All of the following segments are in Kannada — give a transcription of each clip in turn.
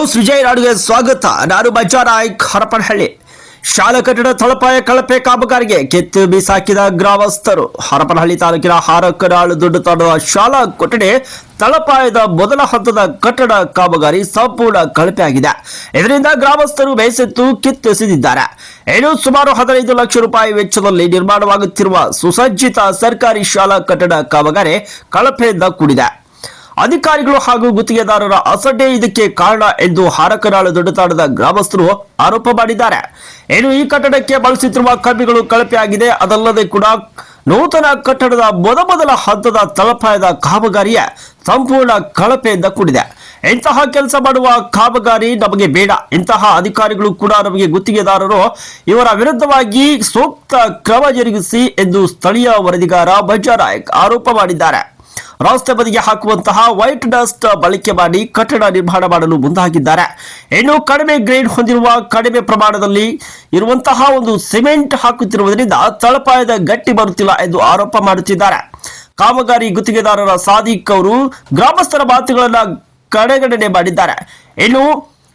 ನ್ಯೂಸ್ ವಿಜಯ್ ನಾಡುಗೆ ಸ್ವಾಗತ. ನಾನು ಬಜ್ಜಾನಾಯ್ಕ್ ಹರಪನಹಳ್ಳಿ. ಶಾಲಾ ಕಟ್ಟಡ ತಳಪಾಯ ಕಳಪೆ ಕಾಮಗಾರಿಗೆ ಕಿತ್ತು ಬಿಸಾಕಿದ ಗ್ರಾಮಸ್ಥರು. ಹರಪನಹಳ್ಳಿ ತಾಲೂಕಿನ ಹಾರಕನಾಳು ದೊಡ್ಡ ತಾಡುವ ಶಾಲಾ ಕೊಠಡಿ ತಳಪಾಯದ ಮೊದಲ ಹಂತದ ಕಟ್ಟಡ ಕಾಮಗಾರಿ ಸಂಪೂರ್ಣ ಕಳಪೆ ಆಗಿದೆ. ಇದರಿಂದ ಗ್ರಾಮಸ್ಥರು ಬೇಸತ್ತು ಕಿತ್ತೆಸೆದಿದ್ದಾರೆ. ಇನ್ನು ಸುಮಾರು ಹದಿನೈದು ಲಕ್ಷ ರೂಪಾಯಿ ವೆಚ್ಚದಲ್ಲಿ ನಿರ್ಮಾಣವಾಗುತ್ತಿರುವ ಸುಸಜ್ಜಿತ ಸರ್ಕಾರಿ ಶಾಲಾ ಕಟ್ಟಡ ಕಾಮಗಾರಿ ಕಳಪೆಯಿಂದ ಕೂಡಿದೆ. ಅಧಿಕಾರಿಗಳು ಹಾಗೂ ಗುತ್ತಿಗೆದಾರರ ಅಸಡ್ಡೆ ಇದಕ್ಕೆ ಕಾರಣ ಎಂದು ಹಾರಕನಾಳು ದೊಡ್ಡತಾಡದ ಗ್ರಾಮಸ್ಥರು ಆರೋಪ ಮಾಡಿದ್ದಾರೆ. ಇನ್ನು ಈ ಕಟ್ಟಡಕ್ಕೆ ಬಳಸುತ್ತಿರುವ ಕಬ್ಬಿಗಳು ಕಳಪೆಯಾಗಿದೆ. ಅದಲ್ಲದೆ ಕೂಡ ನೂತನ ಕಟ್ಟಡದ ಮೊದಮೊದಲ ಹಂತದ ತಳಪಾಯದ ಕಾಮಗಾರಿಯ ಸಂಪೂರ್ಣ ಕಳಪೆಯಿಂದ ಕೂಡಿದೆ. ಇಂತಹ ಕೆಲಸ ಮಾಡುವ ಕಾಮಗಾರಿ ನಮಗೆ ಬೇಡ. ಇಂತಹ ಅಧಿಕಾರಿಗಳು ಕೂಡ ನಮಗೆ ಗುತ್ತಿಗೆದಾರರು, ಇವರ ವಿರುದ್ಧವಾಗಿ ಸೂಕ್ತ ಕ್ರಮ ಜರುಗಿಸಿ ಎಂದು ಸ್ಥಳೀಯ ವರದಿಗಾರ ಬಜ್ಜಾನಾಯಕ್ ಆರೋಪ ಮಾಡಿದ್ದಾರೆ. ರಸ್ತೆ ಬದಿಗೆ ಹಾಕುವಂತಹ ವೈಟ್ ಡಸ್ಟ್ ಬಳಕೆ ಮಾಡಿ ಕಟ್ಟಡ ನಿರ್ಮಾಣ ಮಾಡಲು ಮುಂದಾಗಿದ್ದಾರೆ. ಇನ್ನು ಕಡಿಮೆ ಗ್ರೇಡ್ ಹೊಂದಿರುವ ಕಡಿಮೆ ಪ್ರಮಾಣದಲ್ಲಿ ಇರುವಂತಹ ಒಂದು ಸಿಮೆಂಟ್ ಹಾಕುತ್ತಿರುವುದರಿಂದ ತಳಪಾಯದ ಗಟ್ಟಿ ಬರುತ್ತಿಲ್ಲ ಎಂದು ಆರೋಪ ಮಾಡುತ್ತಿದ್ದಾರೆ. ಕಾಮಗಾರಿ ಗುತ್ತಿಗೆದಾರರ ಸಾದಿಕ್ ಅವರು ಗ್ರಾಮಸ್ಥರ ಮಾತುಗಳನ್ನು ಕಡೆಗಣನೆ ಮಾಡಿದ್ದಾರೆ. ಇನ್ನು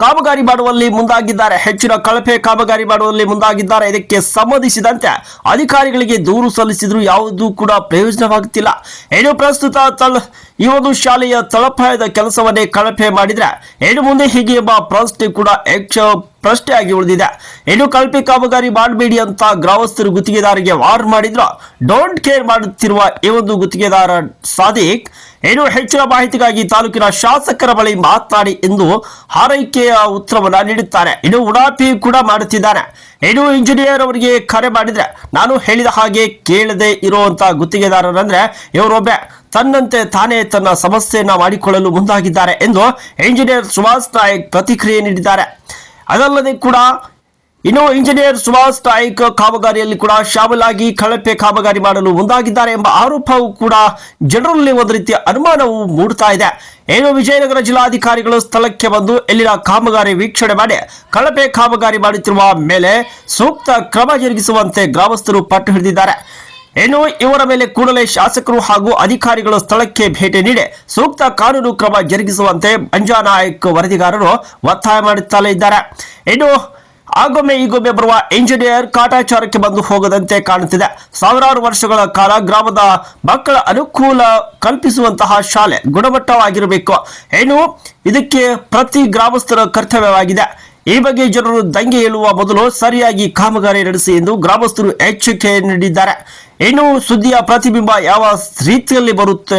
ಕಾಮಗಾರಿ ಮಾಡುವಲ್ಲಿ ಮುಂದಾಗಿದ್ದಾರೆ. ಹೆಚ್ಚಿನ ಕಳಪೆ ಕಾಮಗಾರಿ ಮಾಡುವಲ್ಲಿ ಮುಂದಾಗಿದ್ದಾರೆ. ಇದಕ್ಕೆ ಸಂಬಂಧಿಸಿದಂತೆ ಅಧಿಕಾರಿಗಳಿಗೆ ದೂರು ಸಲ್ಲಿಸಿದ್ರು ಯಾವುದೂ ಕೂಡ ಪ್ರಯೋಜನವಾಗುತ್ತಿಲ್ಲ. ಏನು ಪ್ರಸ್ತುತ ತಳ ಈ ಒಂದು ಶಾಲೆಯ ತಳಪಾಯದ ಕೆಲಸವನ್ನೇ ಕಳಪೆ ಮಾಡಿದ್ರೆ ಏನು ಮುಂದೆ ಹೀಗೆ ಎಂಬ ಪ್ರಶ್ನೆ ಕೂಡ ಯಕ್ಷ ಪ್ರಶ್ನೆಯಾಗಿ ಉಳಿದಿದೆ. ಇನ್ನು ಕಳಪೆ ಕಾಮಗಾರಿ ಮಾಡಬೇಡಿ ಅಂತ ಗ್ರಾಮಸ್ಥರು ಗುತ್ತಿಗೆದಾರರಿಗೆ ವಾರ್ ಮಾಡಿದ್ರು. ಡೋಂಟ್ ಕೇರ್ ಮಾಡುತ್ತಿರುವ ಈ ಒಂದು ಗುತ್ತಿಗೆದಾರ ಸಾದಿಕ್, ಇನ್ನು ಹೆಚ್ಚಿನ ಮಾಹಿತಿಗಾಗಿ ತಾಲೂಕಿನ ಶಾಸಕರ ಬಳಿ ಮಾತನಾಡಿ ಎಂದು ಹಾರೈಕೆಯ ಉತ್ತರವನ್ನ ನೀಡುತ್ತಾರೆ. ಇನ್ನು ಉಡಾಪಿ ಕೂಡ ಮಾಡುತ್ತಿದ್ದಾನೆ ಇನ್ನು ಇಂಜಿನಿಯರ್ ಅವರಿಗೆ ಕರೆ ಮಾಡಿದ್ರೆ, ನಾನು ಹೇಳಿದ ಹಾಗೆ ಕೇಳದೆ ಇರುವಂತಹ ಗುತ್ತಿಗೆದಾರರಂದ್ರೆ ಇವರೊಬ್ಬೆ ತನ್ನಂತೆ ತಾನೇ ತನ್ನ ಸಮಸ್ಯೆಯನ್ನ ಮಾಡಿಕೊಳ್ಳಲು ಮುಂದಾಗಿದ್ದಾರೆ ಎಂದು ಇಂಜಿನಿಯರ್ ಸುಭಾಷ್ ನಾಯಕ್ ಪ್ರತಿಕ್ರಿಯೆ ನೀಡಿದ್ದಾರೆ. ಅದಲ್ಲದೆ ಕೂಡ ಇನ್ನು ಇಂಜಿನಿಯರ್ ಸುಭಾಷ್ ನಾಯ್ಕ್ ಕಾಮಗಾರಿಯಲ್ಲಿ ಕೂಡ ಶಾಮಲಾಗಿ ಕಳಪೆ ಕಾಮಗಾರಿ ಮಾಡಲು ಮುಂದಾಗಿದ್ದಾರೆ ಎಂಬ ಆರೋಪವು ಕೂಡ ಜನರಲ್ಲಿ ಒಂದು ರೀತಿಯ ಅನುಮಾನವು ಮೂಡ್ತಾ ಇದೆ. ಏನು ವಿಜಯನಗರ ಜಿಲ್ಲಾಧಿಕಾರಿಗಳು ಸ್ಥಳಕ್ಕೆ ಬಂದು ಇಲ್ಲಿನ ಕಾಮಗಾರಿ ವೀಕ್ಷಣೆ ಮಾಡಿ ಕಳಪೆ ಕಾಮಗಾರಿ ಮಾಡುತ್ತಿರುವ ಮೇಲೆ ಸೂಕ್ತ ಕ್ರಮ ಜರುಗಿಸುವಂತೆ ಗ್ರಾಮಸ್ಥರು ಪಟ್ಟು ಹಿಡಿದಿದ್ದಾರೆ. ಇನ್ನು ಇವರ ಮೇಲೆ ಕೂಡಲೇ ಶಾಸಕರು ಹಾಗೂ ಅಧಿಕಾರಿಗಳು ಸ್ಥಳಕ್ಕೆ ಭೇಟಿ ನೀಡಿ ಸೂಕ್ತ ಕಾನೂನು ಕ್ರಮ ಜರುಗಿಸುವಂತೆ ನಾಯಕ್ ವರದಿಗಾರರು ಒತ್ತಾಯ ಮಾಡುತ್ತಲೇ ಇದ್ದಾರೆ. ಇನ್ನು ಆಗೊಮ್ಮೆ ಈಗೊಮ್ಮೆ ಬರುವ ಇಂಜಿನಿಯರ್ ಕಾಟಾಚಾರಕ್ಕೆ ಬಂದು ಹೋಗದಂತೆ ಕಾಣುತ್ತಿದೆ. ಸಾವಿರಾರು ವರ್ಷಗಳ ಕಾಲ ಗ್ರಾಮದ ಮಕ್ಕಳ ಅನುಕೂಲ ಕಲ್ಪಿಸುವಂತಹ ಶಾಲೆ ಗುಣಮಟ್ಟವಾಗಿರಬೇಕು. ಇನ್ನು ಇದಕ್ಕೆ ಪ್ರತಿ ಗ್ರಾಮಸ್ಥರ ಕರ್ತವ್ಯವಾಗಿದೆ. ಈ ಬಗ್ಗೆ ಜನರು ದಂಗೆ ಏಳುವ ಬದಲು ಸರಿಯಾಗಿ ಕಾಮಗಾರಿ ನಡೆಸಿ ಎಂದು ಗ್ರಾಮಸ್ಥರು ಎಚ್ಚರಿಕೆ ನೀಡಿದ್ದಾರೆ. ಇನ್ನು ಸುದ್ದಿಯ ಪ್ರತಿಬಿಂಬ ಯಾವ ರೀತಿಯಲ್ಲಿ ಬರುತ್ತೆ?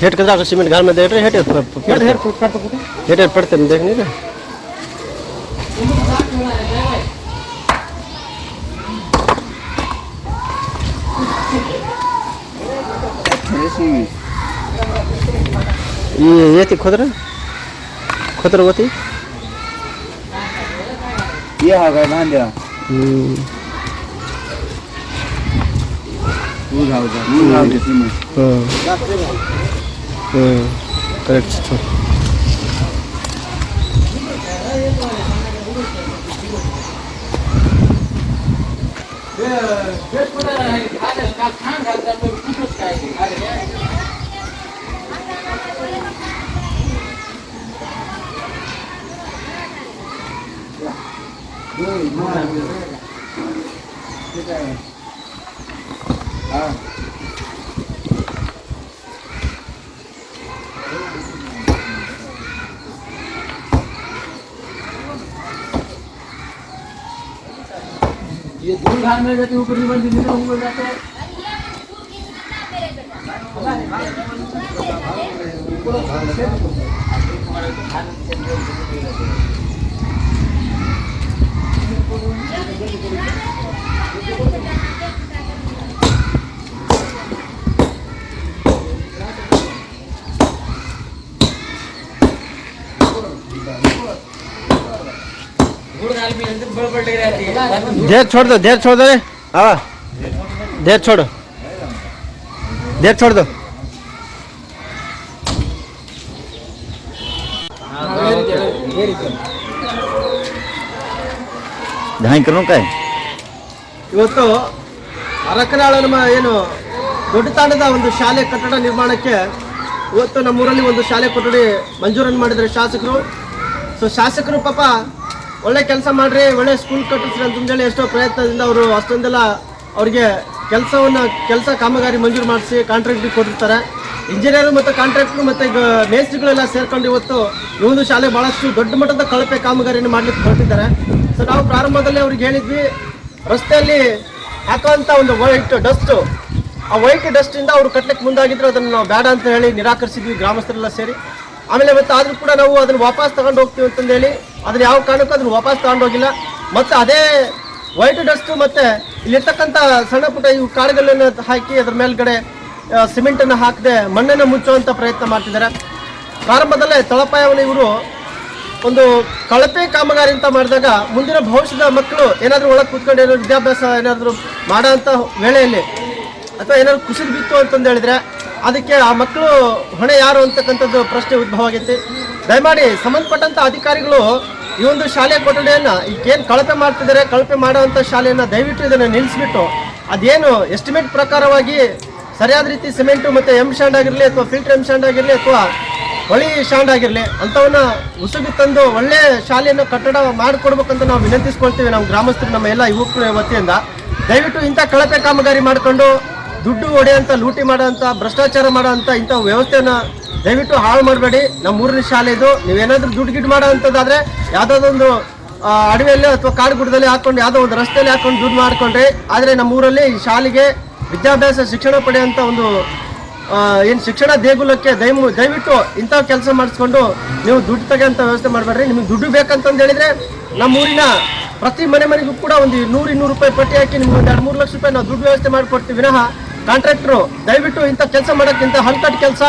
हेट कचरा सीमेंट घर में देख रहे हेट हेट हेट पड़ते देखने का। ये ये थी खुदरा? खुदरा वो थी? ये हा काय बांध्या हम्म। 음. 어. 응. 그렇지, 좋. 네, ये दूर घाट में रहते ऊपर मंदिर में ऊपर जाते हैं। हाँ। देर छोड़ दो देर छोड़ दो रे हाँ देर छोड़ो देर छोड़ दो ढाई करूँ क्या ಇವತ್ತು ಅರಕನಾಳ ನಮ್ಮ ಏನು ದೊಡ್ಡ ತಾಂಡದ ಒಂದು ಶಾಲೆ ಕಟ್ಟಡ ನಿರ್ಮಾಣಕ್ಕೆ ಇವತ್ತು ನಮ್ಮೂರಲ್ಲಿ ಒಂದು ಶಾಲೆ ಕೊಠಡಿ ಮಂಜೂರನ್ನು ಮಾಡಿದ್ದಾರೆ ಶಾಸಕರು ಸೊ ಶಾಸಕರು ಪಾಪ ಒಳ್ಳೆ ಕೆಲಸ ಮಾಡ್ರಿ, ಒಳ್ಳೆ ಸ್ಕೂಲ್ ಕಟ್ಟಿಸ್ರಿ ಅಂತಂದೇಳಿ ಎಷ್ಟೋ ಪ್ರಯತ್ನದಿಂದ ಅವರು ಅಷ್ಟೊಂದೆಲ್ಲ ಅವ್ರಿಗೆ ಕೆಲಸವನ್ನು, ಕೆಲಸ ಕಾಮಗಾರಿ ಮಂಜೂರು ಮಾಡಿಸಿ ಕಾಂಟ್ರಾಕ್ಟ್ ಕೊಟ್ಟಿರ್ತಾರೆ. ಇಂಜಿನಿಯರ್ ಮತ್ತು ಕಾಂಟ್ರಾಕ್ಟ್ರು ಮತ್ತು ಮೇಸ್ತ್ರಿಗಳೆಲ್ಲ ಸೇರ್ಕೊಂಡು ಇವತ್ತು ಈ ಒಂದು ಶಾಲೆ ಭಾಳಷ್ಟು ದೊಡ್ಡ ಮಟ್ಟದ ಕಳಪೆ ಕಾಮಗಾರಿಯನ್ನು ಮಾಡಲಿಕ್ಕೆ ಹೊರಟಿದ್ದಾರೆ. ಸೊ ನಾವು ಪ್ರಾರಂಭದಲ್ಲಿ ಅವ್ರಿಗೆ ಹೇಳಿದ್ವಿ, ರಸ್ತೆಯಲ್ಲಿ ಹಾಕುವಂಥ ಒಂದು ವೈಟ್ ಡಸ್ಟು, ಆ ವೈಟ್ ಡಸ್ಟಿಂದ ಅವರು ಕಟ್ಟಲಿಕ್ಕೆ ಮುಂದಾಗಿದ್ರು ಅದನ್ನು ನಾವು ಬೇಡ ಅಂತ ಹೇಳಿ ನಿರಾಕರಿಸಿದ್ವಿ ಗ್ರಾಮಸ್ಥರೆಲ್ಲ ಸೇರಿ. ಆಮೇಲೆ ಮತ್ತೆ ಆದರೂ ಕೂಡ ನಾವು ಅದನ್ನು ವಾಪಸ್ ತಗೊಂಡು ಹೋಗ್ತೀವಿ ಅಂತಂದು ಹೇಳಿ ಅದನ್ನ ಯಾವ ಕಾರಣಕ್ಕೂ ಅದನ್ನು ವಾಪಸ್ ತಗೊಂಡು ಹೋಗಿಲ್ಲ. ಮತ್ತು ಅದೇ ವೈಟ್ ಡಸ್ಟ್ ಮತ್ತು ಇಲ್ಲಿರ್ತಕ್ಕಂಥ ಸಣ್ಣ ಪುಟ್ಟ ಇವು ಕಾಳುಗಳನ್ನು ಹಾಕಿ ಅದ್ರ ಮೇಲ್ಗಡೆ ಸಿಮೆಂಟನ್ನು ಹಾಕದೆ ಮಣ್ಣನ್ನು ಮುಚ್ಚುವಂಥ ಪ್ರಯತ್ನ ಮಾಡ್ತಿದ್ದಾರೆ. ಪ್ರಾರಂಭದಲ್ಲೇ ತಳಪಾಯವನ್ನು ಇವರು ಒಂದು ಕಳಪೆ ಕಾಮಗಾರಿ ಅಂತ ಮಾಡಿದಾಗ ಮುಂದಿನ ಭವಿಷ್ಯದ ಮಕ್ಕಳು ಏನಾದರೂ ಒಳಗೆ ಕೂತ್ಕೊಂಡು ಏನಾದ್ರು ವಿದ್ಯಾಭ್ಯಾಸ ಏನಾದರೂ ಮಾಡೋ ಅಂಥ ವೇಳೆಯಲ್ಲಿ ಅಥವಾ ಏನಾದ್ರು ಕುಸಿದು ಬಿತ್ತು ಅಂತಂದು ಹೇಳಿದ್ರೆ ಅದಕ್ಕೆ ಆ ಮಕ್ಕಳು ಹೊಣೆ ಯಾರು ಅಂತಕ್ಕಂಥದ್ದು ಪ್ರಶ್ನೆ ಉದ್ಭವ ಆಗೈತಿ. ದಯಮಾಡಿ ಸಂಬಂಧಪಟ್ಟಂಥ ಅಧಿಕಾರಿಗಳು ಈ ಒಂದು ಶಾಲೆ ಕೊಠಡಿಯನ್ನು ಈಗೇನು ಕಳಪೆ ಮಾಡ್ತಿದ್ದಾರೆ, ಕಳಪೆ ಮಾಡುವಂಥ ಶಾಲೆಯನ್ನು ದಯವಿಟ್ಟು ಇದನ್ನು ನಿಲ್ಲಿಸ್ಬಿಟ್ಟು ಅದೇನು ಎಸ್ಟಿಮೇಟ್ ಪ್ರಕಾರವಾಗಿ ಸರಿಯಾದ ರೀತಿ ಸಿಮೆಂಟು ಮತ್ತು ಎಂ ಶಾಂಡ್ ಆಗಿರಲಿ ಅಥವಾ ಫಿಲ್ಟರ್ ಎಂ ಶಾಂಡ್ ಆಗಿರಲಿ ಅಥವಾ ಹೊಳಿ ಶಾಂಡ್ ಆಗಿರಲಿ ಅಂಥವನ್ನ ಉಸುಗಿ ತಂದು ಒಳ್ಳೆ ಶಾಲೆಯನ್ನು ಕಟ್ಟಡ ಮಾಡಿಕೊಡ್ಬೇಕಂತ ನಾವು ವಿನಂತಿಸ್ಕೊಳ್ತೀವಿ ನಮ್ಮ ಗ್ರಾಮಸ್ಥರು, ನಮ್ಮ ಎಲ್ಲ ಯುವಕರ ವತಿಯಿಂದ. ದಯವಿಟ್ಟು ಇಂಥ ಕಳಪೆ ಕಾಮಗಾರಿ ಮಾಡಿಕೊಂಡು ದುಡ್ಡು ಹೊಡೆಯಂಥ ಲೂಟಿ ಮಾಡೋಂಥ ಭ್ರಷ್ಟಾಚಾರ ಮಾಡೋಂಥ ಇಂಥ ವ್ಯವಸ್ಥೆನ ದಯವಿಟ್ಟು ಹಾಳು ಮಾಡಬೇಡಿ. ನಮ್ಮ ಊರಿನ ಶಾಲೆ ಇದು. ನೀವೇನಾದ್ರೂ ದುಡ್ಡು ಗಿಡ್ ಮಾಡೋ ಅಂಥದ್ದಾದ್ರೆ ಯಾವುದಾದೊಂದು ಅಡವಿಯಲ್ಲಿ ಅಥವಾ ಕಾಡು ಗುಡ್ಡದಲ್ಲಿ ಹಾಕೊಂಡು, ಯಾವುದೋ ಒಂದು ರಸ್ತೆಯಲ್ಲಿ ಹಾಕೊಂಡು ದುಡ್ಡು ಮಾಡ್ಕೊಂಡ್ರಿ. ಆದರೆ ನಮ್ಮ ಊರಲ್ಲಿ ಶಾಲೆಗೆ ವಿದ್ಯಾಭ್ಯಾಸ, ಶಿಕ್ಷಣ ಪಡೆಯುವಂಥ ಒಂದು ಏನು ಶಿಕ್ಷಣ ದೇಗುಲಕ್ಕೆ ದಯಮು, ದಯವಿಟ್ಟು ಇಂಥ ಕೆಲಸ ಮಾಡಿಸ್ಕೊಂಡು ನೀವು ದುಡ್ಡು ತಗೋಂಥ ವ್ಯವಸ್ಥೆ ಮಾಡಬೇಡ್ರಿ. ನಿಮಗೆ ದುಡ್ಡು ಬೇಕಂತಂದು ಹೇಳಿದ್ರೆ ನಮ್ಮ ಊರಿನ ಪ್ರತಿ ಮನೆ ಮನೆಗೂ ಕೂಡ ಒಂದು ನೂರು ಇನ್ನೂರು ರೂಪಾಯಿ ಪಟ್ಟಿ ಹಾಕಿ ನಿಮ್ಗೆ ಒಂದು ಎರಡು ಮೂರು ಲಕ್ಷ ರೂಪಾಯಿ ನಾವು ದುಡ್ಡು ವ್ಯವಸ್ಥೆ ಮಾಡಿಕೊಡ್ತೀವಿ. ವಿನಃ ಕಾಂಟ್ರಾಕ್ಟ್ರು, ದಯವಿಟ್ಟು ಇಂಥ ಕೆಲಸ ಮಾಡೋಕ್ಕಿಂತ ಹಲ್ಕಟ್ ಕೆಲಸ,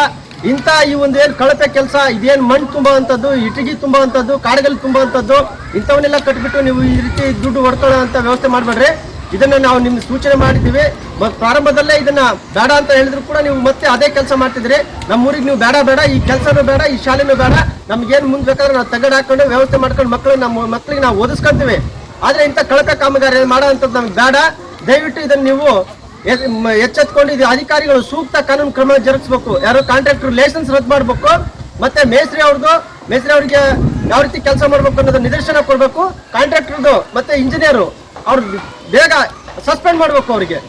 ಇಂಥ ಈ ಒಂದು ಏನು ಕಳಪೆ ಕೆಲಸ, ಇದೇನು ಮಣ್ಣು ತುಂಬುವಂಥದ್ದು ಇಟಗಿ ತುಂಬುವಂಥದ್ದು ಕಾಡುಗಲ್ಲಿ ತುಂಬುವಂಥದ್ದು ಇಂಥವನ್ನೆಲ್ಲ ಕಟ್ಬಿಟ್ಟು ನೀವು ಈ ರೀತಿ ದುಡ್ಡು ಹೊಡ್ಕೊಳ್ಳೋ ಅಂತ ವ್ಯವಸ್ಥೆ ಮಾಡಬೇಡ್ರಿ. ಇದನ್ನು ನಾವು ನಿಮ್ಗೆ ಸೂಚನೆ ಮಾಡಿದ್ದೀವಿ. ಮತ್ತು ಪ್ರಾರಂಭದಲ್ಲೇ ಇದನ್ನು ಬೇಡ ಅಂತ ಹೇಳಿದ್ರು ಕೂಡ ನೀವು ಮತ್ತೆ ಅದೇ ಕೆಲಸ ಮಾಡ್ತಿದ್ರಿ ನಮ್ಮ ಊರಿಗೆ ನೀವು ಬೇಡ ಬೇಡ, ಈ ಕೆಲಸನೂ ಬೇಡ, ಈ ಶಾಲೆನೂ ಬೇಡ. ನಮಗೇನು ಮುಂದೆ ಬೇಕಾದ್ರೆ ನಾವು ತಗಡು ಹಾಕೊಂಡು ವ್ಯವಸ್ಥೆ ಮಾಡ್ಕೊಂಡು ಮಕ್ಕಳು ನಮ್ಮ ಮಕ್ಕಳಿಗೆ ನಾವು ಓದಿಸ್ಕೊಂತೀವಿ. ಆದರೆ ಇಂಥ ಕಳಪೆ ಕಾಮಗಾರಿ ಮಾಡೋ ಅಂಥದ್ದು ನಮ್ಗೆ ಬೇಡ. ದಯವಿಟ್ಟು ಇದನ್ನು ನೀವು ಎಚ್ಚೆತ್ಕೊಂಡು ಇದು ಅಧಿಕಾರಿಗಳು ಸೂಕ್ತ ಕಾನೂನು ಕ್ರಮ ಜರುಗಿಸ್ಬೇಕು. ಯಾರು ಕಾಂಟ್ರಾಕ್ಟರ್ ಲೈಸೆನ್ಸ್ ರದ್ದು ಮಾಡಬೇಕು, ಮತ್ತೆ ಮೇಸ್ತ್ರಿ ಅವ್ರದ್ದು ಮೇಸ್ತ್ರಿ ಅವರಿಗೆ ಯಾವ ರೀತಿ ಕೆಲಸ ಮಾಡ್ಬೇಕು ಅನ್ನೋದು ನಿದರ್ಶನ ಕೊಡಬೇಕು. ಕಾಂಟ್ರಾಕ್ಟರ್ದು ಮತ್ತೆ ಇಂಜಿನಿಯರು ಅವ್ರು ಬೇಗ ಸಸ್ಪೆಂಡ್ ಮಾಡಬೇಕು ಅವರಿಗೆ.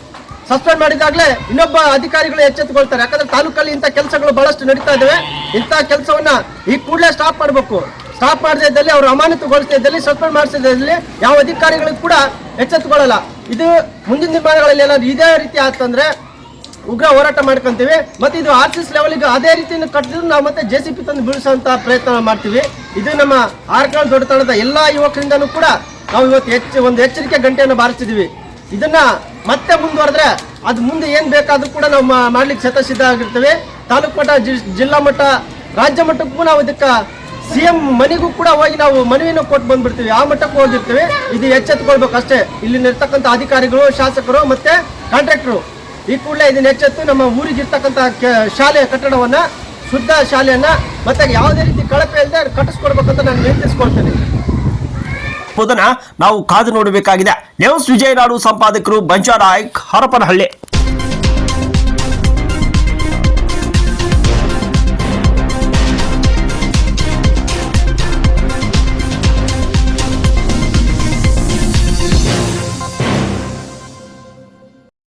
ಸಸ್ಪೆಂಡ್ ಮಾಡಿದಾಗಲೇ ಇನ್ನೊಬ್ಬ ಅಧಿಕಾರಿಗಳು ಎಚ್ಚೆತ್ತುಕೊಳ್ತಾರೆ ಯಾಕಂದ್ರೆ ತಾಲೂಕಲ್ಲಿ ಇಂಥ ಕೆಲಸಗಳು ಬಹಳಷ್ಟು ನಡೀತಾ ಇದಾವೆ. ಇಂಥ ಕೆಲಸವನ್ನ ಈ ಕೂಡಲೇ ಸ್ಟಾಪ್ ಮಾಡಬೇಕು. ಸ್ಟಾಪ್ ಮಾಡದೇ ಇದ್ದಲ್ಲಿ ಅವರು ಅಮಾನತುಗೊಳಿಸದೇ ಇದ್ದಲ್ಲಿ ಸಸ್ಪೆಂಡ್ ಮಾಡಿಸಿದಲ್ಲಿ ಯಾವ ಅಧಿಕಾರಿಗಳಿಗೂ ಕೂಡ ಎಚ್ಚೆತ್ತುಕೊಳ್ಳಲ್ಲ ಇದು ಮುಂದಿನ ದಿನಗಳಲ್ಲಿ ಏನಾದ್ರು ಇದೇ ರೀತಿ ಆತಂದ್ರೆ ಉಗ್ರ ಹೋರಾಟ ಮಾಡ್ಕೊಂತೀವಿ. ಮತ್ತೆ ಇದು ಆರ್ ಸಿ ಎಸ್ ಲೆವೆಲ್ಗೆ ಅದೇ ರೀತಿಯನ್ನು ಕಟ್ಟಿದ್ರು ನಾವು ಮತ್ತೆ ಜೆ ಸಿ ಪಿ ತಂದು ಬೀಳಿಸುವಂತ ಪ್ರಯತ್ನ ಮಾಡ್ತೀವಿ. ಇದು ನಮ್ಮ ಆರ್ಕಾಳ್ ದೊಡ್ಡತನದ ಎಲ್ಲಾ ಯುವಕರಿಂದನೂ ಕೂಡ ನಾವು ಇವತ್ತು ಹೆಚ್ಚು ಒಂದು ಎಚ್ಚರಿಕೆ ಗಂಟೆಯನ್ನು ಬಾರಿಸಿದೀವಿ ಇದನ್ನ ಮತ್ತೆ ಮುಂದುವರೆದ್ರೆ ಅದು ಮುಂದೆ ಏನ್ ಬೇಕಾದ್ರೂ ಕೂಡ ನಾವು ಮಾಡ್ಲಿಕ್ಕೆ ಶತಸಿದ್ಧ ಆಗಿರ್ತೇವೆ. ತಾಲೂಕು ಮಟ್ಟ ಜಿಲ್ಲಾ ಮಟ್ಟ, ರಾಜ್ಯ ಮಟ್ಟಕ್ಕೂ ನಾವು ಇದಕ್ಕೆ ಸಿ ಎಂ ಮನೆಗೂ ಕೂಡ ಹೋಗಿ ನಾವು ಮನವಿಯನ್ನು ಕೊಟ್ಟು ಬಂದ್ಬಿಡ್ತೀವಿ. ಆ ಮಟ್ಟಕ್ಕೆ ಹೋಗಿರ್ತೀವಿ. ಇದು ಎಚ್ಚೆತ್ತುಕೊಳ್ಬೇಕು ಅಷ್ಟೇ ಇಲ್ಲಿ ಇರ್ತಕ್ಕಂಥ ಅಧಿಕಾರಿಗಳು, ಶಾಸಕರು ಮತ್ತೆ ಕಾಂಟ್ರಾಕ್ಟರು. ಈ ಕೂಡಲೇ ಇದನ್ನ ಎಚ್ಚೆತ್ತು ನಮ್ಮ ಊರಿಗೆ ಇರ್ತಕ್ಕಂಥ ಶಾಲೆಯ ಕಟ್ಟಡವನ್ನ, ಶುದ್ಧ ಶಾಲೆಯನ್ನ ಮತ್ತೆ ಯಾವುದೇ ರೀತಿ ಕಳಪೆ ಇಲ್ಲದೆ ಕಟ್ಟಿಸ್ಕೊಡ್ಬೇಕಂತ ನಾನು ವಿನಂತಿಸ್ಕೊಳ್ತೇನೆ ಎಂಬುದನ್ನ ನಾವು ಕಾದು ನೋಡಬೇಕಾಗಿದೆ. ನ್ಯೂಸ್ ವಿಜಯನಾಡು ಸಂಪಾದಕರು ಬಂಜಾರಾಯ್, ಹರಪನಹಳ್ಳಿ.